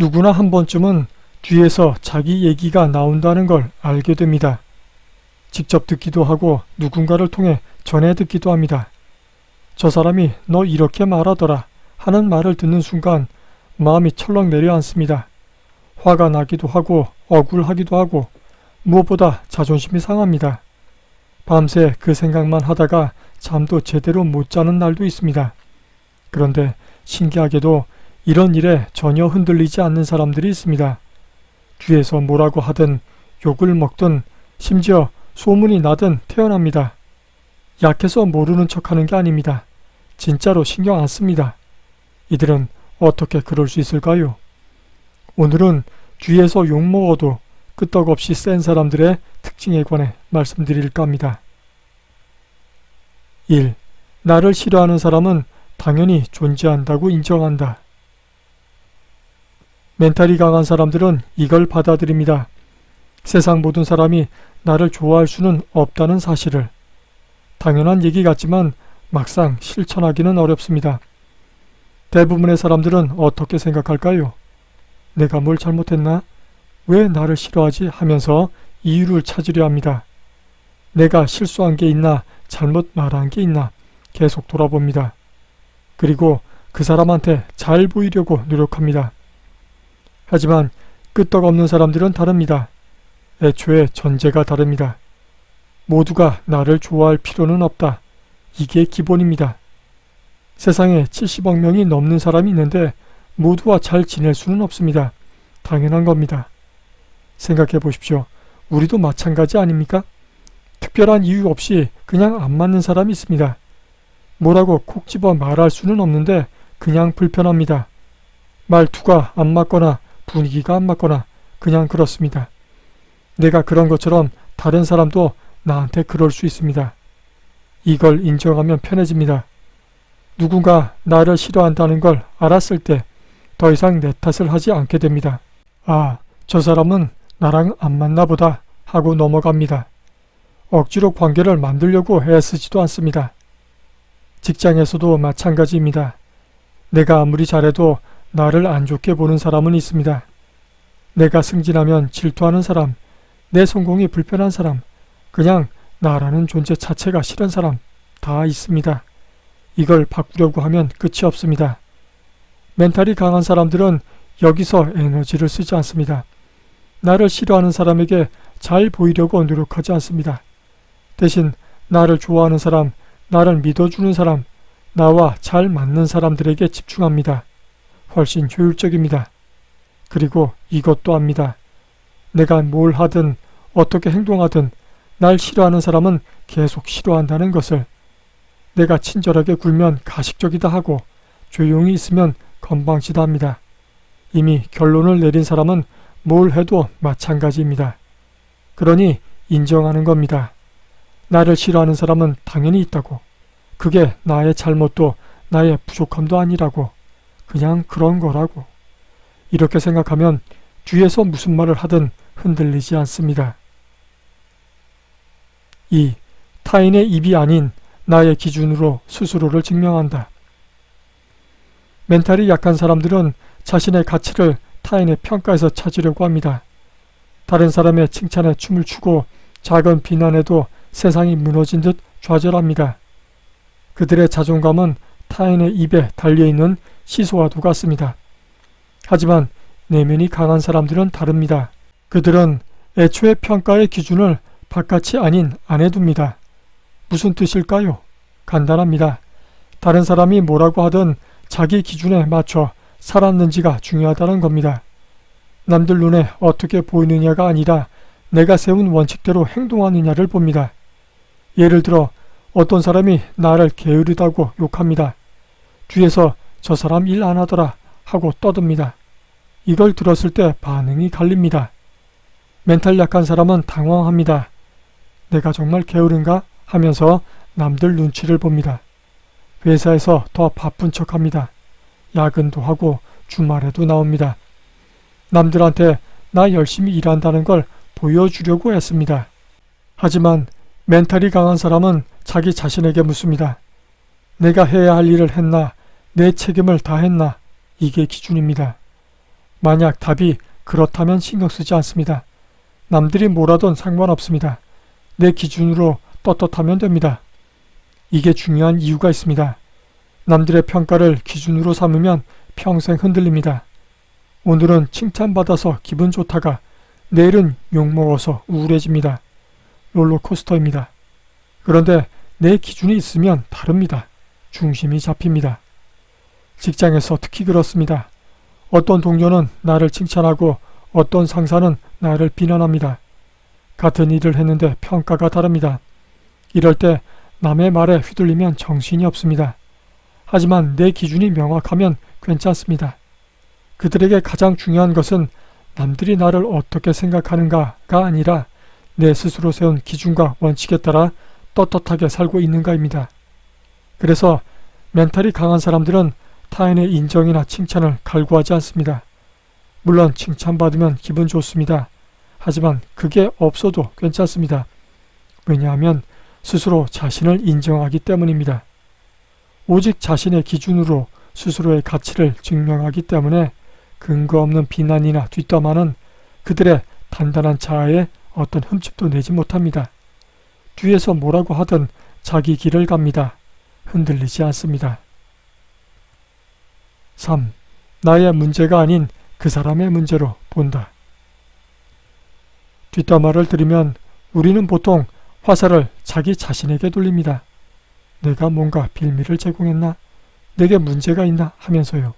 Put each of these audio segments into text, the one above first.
누구나 한 번쯤은 뒤에서 자기 얘기가 나온다는 걸 알게 됩니다. 직접 듣기도 하고 누군가를 통해 전해 듣기도 합니다. 저 사람이 너 이렇게 말하더라 하는 말을 듣는 순간 마음이 철렁 내려앉습니다. 화가 나기도 하고 억울하기도 하고 무엇보다 자존심이 상합니다. 밤새 그 생각만 하다가 잠도 제대로 못 자는 날도 있습니다. 그런데 신기하게도 이런 일에 전혀 흔들리지 않는 사람들이 있습니다. 뒤에서 뭐라고 하든 욕을 먹든 심지어 소문이 나든 태어납니다. 약해서 모르는 척 하는 게 아닙니다. 진짜로 신경 안 씁니다. 이들은 어떻게 그럴 수 있을까요? 오늘은 뒤에서 욕 먹어도 끄떡없이 센 사람들의 특징에 관해 말씀드릴까 합니다. 1. 나를 싫어하는 사람은 당연히 존재한다고 인정한다. 멘탈이 강한 사람들은 이걸 받아들입니다. 세상 모든 사람이 나를 좋아할 수는 없다는 사실을. 당연한 얘기 같지만 막상 실천하기는 어렵습니다. 대부분의 사람들은 어떻게 생각할까요? 내가 뭘 잘못했나? 왜 나를 싫어하지? 하면서 이유를 찾으려 합니다. 내가 실수한 게 있나? 잘못 말한 게 있나? 계속 돌아봅니다. 그리고 그 사람한테 잘 보이려고 노력합니다. 하지만 끄떡없는 사람들은 다릅니다. 애초에 전제가 다릅니다. 모두가 나를 좋아할 필요는 없다. 이게 기본입니다. 세상에 70억 명이 넘는 사람이 있는데 모두와 잘 지낼 수는 없습니다. 당연한 겁니다. 생각해 보십시오. 우리도 마찬가지 아닙니까? 특별한 이유 없이 그냥 안 맞는 사람이 있습니다. 뭐라고 콕 집어 말할 수는 없는데 그냥 불편합니다. 말투가 안 맞거나 분위기가 안 맞거나 그냥 그렇습니다. 내가 그런 것처럼 다른 사람도 나한테 그럴 수 있습니다. 이걸 인정하면 편해집니다. 누군가 나를 싫어한다는 걸 알았을 때 더 이상 내 탓을 하지 않게 됩니다. 아, 저 사람은 나랑 안 맞나 보다 하고 넘어갑니다. 억지로 관계를 만들려고 애쓰지도 않습니다. 직장에서도 마찬가지입니다. 내가 아무리 잘해도 나를 안 좋게 보는 사람은 있습니다. 내가 승진하면 질투하는 사람, 내 성공이 불편한 사람, 그냥 나라는 존재 자체가 싫은 사람 다 있습니다. 이걸 바꾸려고 하면 끝이 없습니다. 멘탈이 강한 사람들은 여기서 에너지를 쓰지 않습니다. 나를 싫어하는 사람에게 잘 보이려고 노력하지 않습니다. 대신 나를 좋아하는 사람, 나를 믿어주는 사람, 나와 잘 맞는 사람들에게 집중합니다. 훨씬 효율적입니다. 그리고 이것도 압니다. 내가 뭘 하든 어떻게 행동하든 날 싫어하는 사람은 계속 싫어한다는 것을 내가 친절하게 굴면 가식적이다 하고 조용히 있으면 건방지다 합니다. 이미 결론을 내린 사람은 뭘 해도 마찬가지입니다. 그러니 인정하는 겁니다. 나를 싫어하는 사람은 당연히 있다고. 그게 나의 잘못도 나의 부족함도 아니라고. 그냥 그런 거라고. 이렇게 생각하면 뒤에서 무슨 말을 하든 흔들리지 않습니다. 2. 타인의 입이 아닌 나의 기준으로 스스로를 증명한다. 멘탈이 약한 사람들은 자신의 가치를 타인의 평가에서 찾으려고 합니다. 다른 사람의 칭찬에 춤을 추고 작은 비난에도 세상이 무너진 듯 좌절합니다. 그들의 자존감은 타인의 입에 달려있는 시소와도 같습니다. 하지만 내면이 강한 사람들은 다릅니다. 그들은 애초의 평가의 기준을 바깥이 아닌 안에 둡니다. 무슨 뜻일까요? 간단합니다. 다른 사람이 뭐라고 하든 자기 기준에 맞춰 살았는지가 중요하다는 겁니다. 남들 눈에 어떻게 보이느냐가 아니라 내가 세운 원칙대로 행동하느냐를 봅니다. 예를 들어 어떤 사람이 나를 게으르다고 욕합니다. 뒤에서 저 사람 일 안 하더라 하고 떠듭니다. 이걸 들었을 때 반응이 갈립니다. 멘탈 약한 사람은 당황합니다. 내가 정말 게으른가 하면서 남들 눈치를 봅니다. 회사에서 더 바쁜 척 합니다. 야근도 하고 주말에도 나옵니다. 남들한테 나 열심히 일한다는 걸 보여주려고 했습니다. 하지만 멘탈이 강한 사람은 자기 자신에게 묻습니다. 내가 해야 할 일을 했나? 내 책임을 다했나? 이게 기준입니다. 만약 답이 그렇다면 신경 쓰지 않습니다. 남들이 뭐라던 상관없습니다. 내 기준으로 떳떳하면 됩니다. 이게 중요한 이유가 있습니다. 남들의 평가를 기준으로 삼으면 평생 흔들립니다. 오늘은 칭찬받아서 기분 좋다가 내일은 욕먹어서 우울해집니다. 롤러코스터입니다. 그런데 내 기준이 있으면 다릅니다. 중심이 잡힙니다. 직장에서 특히 그렇습니다. 어떤 동료는 나를 칭찬하고 어떤 상사는 나를 비난합니다. 같은 일을 했는데 평가가 다릅니다. 이럴 때 남의 말에 휘둘리면 정신이 없습니다. 하지만 내 기준이 명확하면 괜찮습니다. 그들에게 가장 중요한 것은 남들이 나를 어떻게 생각하는가가 아니라 내 스스로 세운 기준과 원칙에 따라 떳떳하게 살고 있는가입니다. 그래서 멘탈이 강한 사람들은 타인의 인정이나 칭찬을 갈구하지 않습니다. 물론 칭찬받으면 기분 좋습니다. 하지만 그게 없어도 괜찮습니다. 왜냐하면 스스로 자신을 인정하기 때문입니다. 오직 자신의 기준으로 스스로의 가치를 증명하기 때문에 근거 없는 비난이나 뒷담화는 그들의 단단한 자아에 어떤 흠집도 내지 못합니다. 뒤에서 뭐라고 하든 자기 길을 갑니다. 흔들리지 않습니다. 3. 나의 문제가 아닌 그 사람의 문제로 본다. 뒷담화를 들으면 우리는 보통 화살을 자기 자신에게 돌립니다. 내가 뭔가 빌미를 제공했나? 내게 문제가 있나? 하면서요.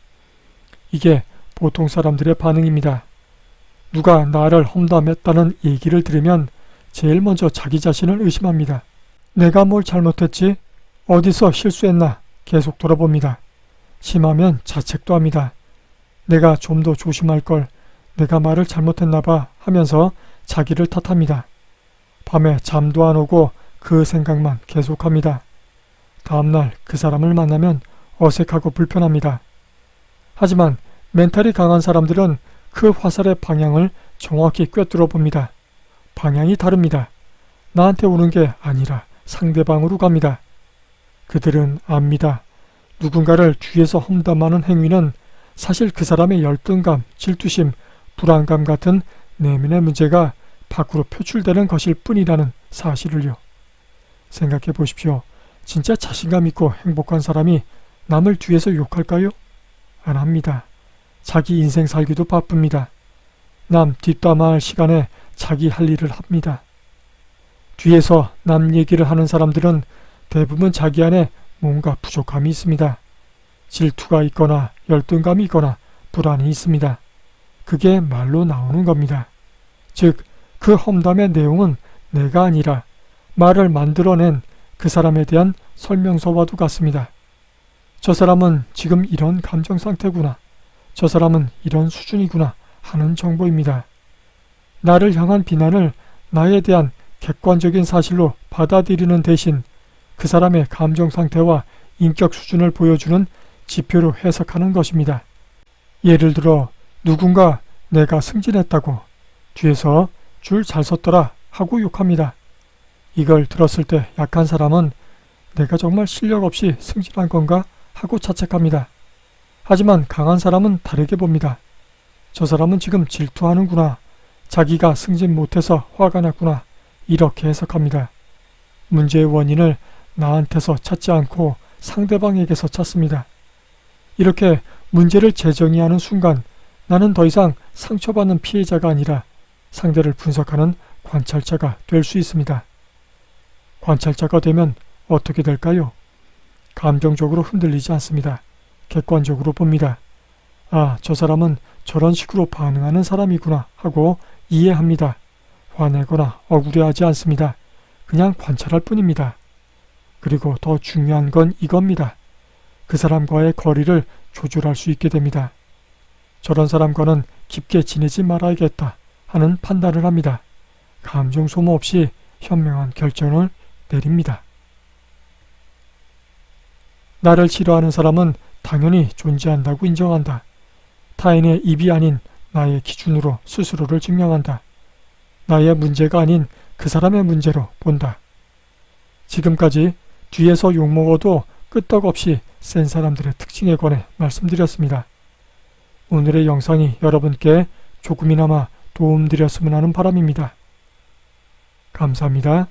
이게 보통 사람들의 반응입니다. 누가 나를 험담했다는 얘기를 들으면 제일 먼저 자기 자신을 의심합니다. 내가 뭘 잘못했지? 어디서 실수했나? 계속 돌아봅니다. 심하면 자책도 합니다. 내가 좀 더 조심할 걸, 내가 말을 잘못했나 봐 하면서 자기를 탓합니다. 밤에 잠도 안 오고 그 생각만 계속합니다. 다음날 그 사람을 만나면 어색하고 불편합니다. 하지만 멘탈이 강한 사람들은 그 화살의 방향을 정확히 꿰뚫어 봅니다. 방향이 다릅니다. 나한테 오는 게 아니라 상대방으로 갑니다. 그들은 압니다. 누군가를 뒤에서 험담하는 행위는 사실 그 사람의 열등감, 질투심, 불안감 같은 내면의 문제가 밖으로 표출되는 것일 뿐이라는 사실을요. 생각해 보십시오. 진짜 자신감 있고 행복한 사람이 남을 뒤에서 욕할까요? 안 합니다. 자기 인생 살기도 바쁩니다. 남 뒷담화할 시간에 자기 할 일을 합니다. 뒤에서 남 얘기를 하는 사람들은 대부분 자기 안에 뭔가 부족함이 있습니다. 질투가 있거나 열등감이 있거나 불안이 있습니다. 그게 말로 나오는 겁니다. 즉, 그 험담의 내용은 내가 아니라 말을 만들어낸 그 사람에 대한 설명서와도 같습니다. 저 사람은 지금 이런 감정 상태구나. 저 사람은 이런 수준이구나 하는 정보입니다. 나를 향한 비난을 나에 대한 객관적인 사실로 받아들이는 대신 그 사람의 감정 상태와 인격 수준을 보여주는 지표로 해석하는 것입니다. 예를 들어 누군가 내가 승진했다고 뒤에서 줄 잘 섰더라 하고 욕합니다. 이걸 들었을 때 약한 사람은 내가 정말 실력 없이 승진한 건가 하고 자책합니다. 하지만 강한 사람은 다르게 봅니다. 저 사람은 지금 질투하는구나. 자기가 승진 못해서 화가 났구나. 이렇게 해석합니다. 문제의 원인을 나한테서 찾지 않고 상대방에게서 찾습니다. 이렇게 문제를 재정의하는 순간 나는 더 이상 상처받는 피해자가 아니라 상대를 분석하는 관찰자가 될 수 있습니다. 관찰자가 되면 어떻게 될까요? 감정적으로 흔들리지 않습니다. 객관적으로 봅니다. 아, 저 사람은 저런 식으로 반응하는 사람이구나 하고 이해합니다. 화내거나 억울해하지 않습니다. 그냥 관찰할 뿐입니다. 그리고 더 중요한 건 이겁니다. 그 사람과의 거리를 조절할 수 있게 됩니다. 저런 사람과는 깊게 지내지 말아야겠다 하는 판단을 합니다. 감정 소모 없이 현명한 결정을 내립니다. 나를 싫어하는 사람은 당연히 존재한다고 인정한다. 타인의 입이 아닌 나의 기준으로 스스로를 증명한다. 나의 문제가 아닌 그 사람의 문제로 본다. 지금까지 뒤에서 욕먹어도 끄떡없이 센 사람들의 특징에 관해 말씀드렸습니다. 오늘의 영상이 여러분께 조금이나마 도움드렸으면 하는 바람입니다. 감사합니다.